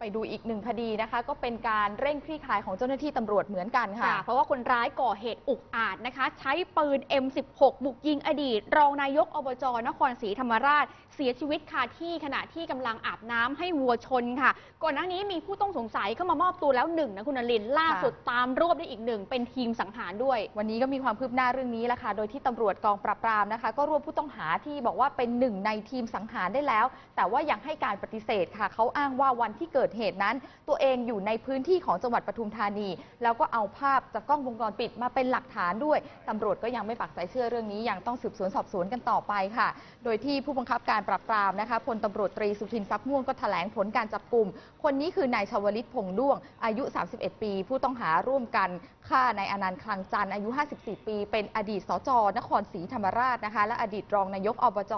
ไปดูอีกหนึ่งคดีนะคะ ก็เป็นการเร่งคลี่คลายของเจ้าหน้าที่ตำรวจเหมือนกันค่ะค่ะ เพราะว่าคนร้ายก่อเหตุอุกอาจนะคะ ใช้ปืน M16 บุกยิงอดีต รองนายกอบจนครศรีธรรมราช เสียชีวิตคาที่ขณะที่กำลังอาบน้ำให้วัวชนค่ะ ก่อนหน้านี้มีผู้ต้องสงสัยเข้ามามอบตัวแล้วหนึ่งนะคุณนลินทร์ล่าสุดตามรวบได้อีกหนึ่งเป็นทีมสังหารด้วย วันนี้ก็มีความคืบหน้าเรื่องนี้แล้วค่ะโดยที่ตำรวจกองปราบปรามนะคะ ก็รวบผู้ต้องหาที่บอกว่าเป็นหนึ่งในทีมสังหารได้แล้ว แต่ว่ายังให้การปฏิเสธค่ะเขาอ้างว่าวันที่เกิดเหตุนั้น ตัวเองอยู่ในพื้นที่ของจังหวัดปทุมธานี แล้วก็เอาภาพจากกล้องวงจรปิดมาเป็นหลักฐานด้วยตำรวจก็ยังไม่ปักใจเชื่อเรื่องนี้ยังต้องสืบสวนสอบสวนกันต่อไปค่ะ โดยที่ผู้บังคับการปราบปรามนะคะพลตำรวจตรีสุทินทรัพย์ม่วงก็แถลงผลการจับกลุ่ม คนนี้คือนายชวลิตพงด้วง อายุ 31 ปี ผู้ต้องหาร่วมกันฆ่านายอนันต์คลังจันทร์อายุ 54 ปี เป็นอดีตสจนครศรีธรรมราชนะคะและอดีตรองนายกอบจ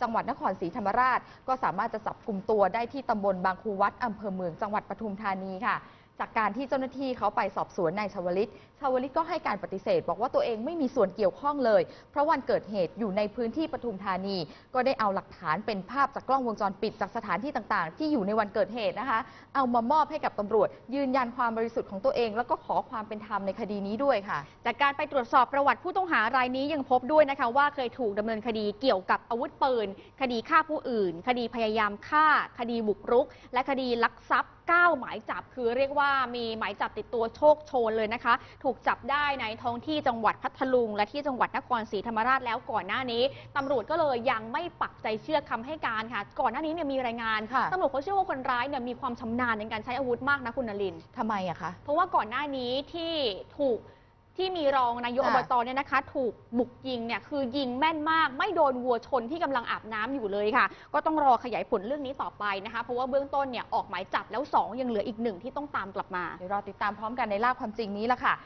จังหวัดนครศรีธรรมราช ก็สามารถจะจับกลุ่มตัวได้ที่ตำบลบางคูวัดอำเภอเมืองจังหวัดปทุมธานีค่ะ จากการที่เจ้าหน้าที่เขาไปสอบสวนนายชาวลิต ชาวลิตก็ให้การปฏิเสธ บอกว่าตัวเองไม่มีส่วนเกี่ยวข้องเลย เพราะวันเกิดเหตุอยู่ในพื้นที่ปทุมธานี ก็ได้เอาหลักฐานเป็นภาพจากกล้องวงจรปิดจากสถานที่ต่างๆ ที่อยู่ในวันเกิดเหตุนะคะ เอามามอบให้กับตำรวจ ยืนยันความบริสุทธิ์ของตัวเอง แล้วก็ขอความเป็นธรรมในคดีนี้ด้วยค่ะ จากการไปตรวจสอบประวัติผู้ต้องหารายนี้ยังพบด้วยนะคะว่าเคยถูกดำเนินคดีเกี่ยวกับอาวุธปืน คดีฆ่าผู้อื่น คดีพยายามฆ่า คดีบุกรุก และคดีลักทรัพย์ 9 หมายจับคือเรียกว่ามีหมายจับติดตัวโชคโชนเลยนะคะ ถูกจับได้ในท้องที่จังหวัดพัทลุง และที่จังหวัดนครศรีธรรมราชแล้วก่อนหน้านี้ตำรวจก็เลยยังไม่ปักใจเชื่อคำให้การค่ะ ก่อนหน้านี้เนี่ยมีรายงานค่ะตำรวจเขาเชื่อว่าคนร้ายเนี่ยมีความชำนาญในการใช้อาวุธมากนะคุณนลินทำไมอะคะเพราะว่าก่อนหน้านี้ที่ถูก ที่มีรองนายกอค่ะบตเนี่ยนะคะ ถูกบุกยิงเนี่ยคือยิงแม่นมาก ไม่โดนวัวชนที่กำลังอาบน้ำอยู่เลยค่ะ ก็ต้องรอขยายผลเรื่องนี้ต่อไปนะคะ เพราะว่าเบื้องต้นเนี่ยออกหมายจับแล้ว 2 ยังเหลืออีกหนึ่งที่ต้องตามกลับมาเดี๋ยวรอติดตามพร้อมกันในล่าความจริงนี้ละค่ะ